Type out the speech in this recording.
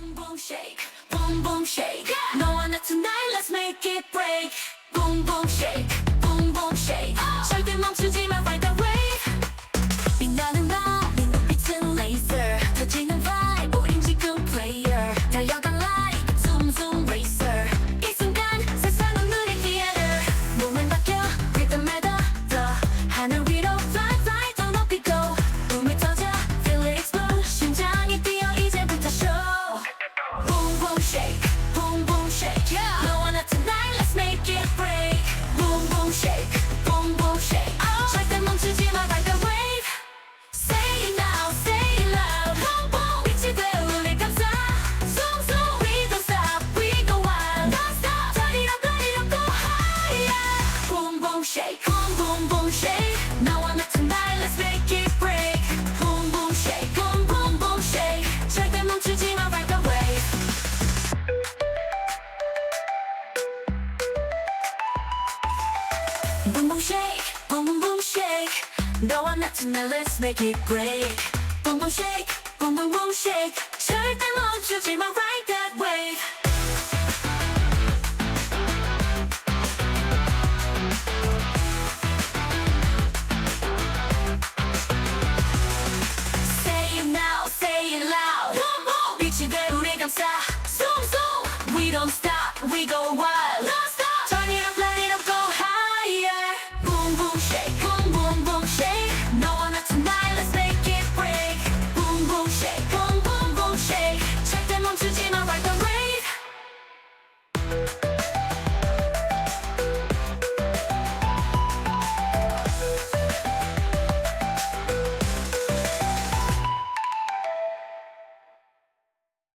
Boom boom shake, boom boom shake. 너와 나 tonight, let's make it break. Boom boom shake, boom boom shake. 절대 멈추지 마, ride the wave. 빛나는 밤, 네 눈빛은 laser. 터지는 vibe, 우린 지금 player. 달려가 like zoom zoom racer. 이 순간 세상은 우리 theater. 몸은 바뀌어, rhythm에 더 더. 하늘 위로 Boom boom shake, boom boom boom shake. 너와 나 tonight let's make it break. Boom boom shake, boom boom boom shake. 절대 멈추지 마 ride that wave. Say it now, say it loud. Boom boom, 빛이 돼 우리 감싸. Zoom zoom, we don't stop, we go wild. 멈추지 마, ride the wave.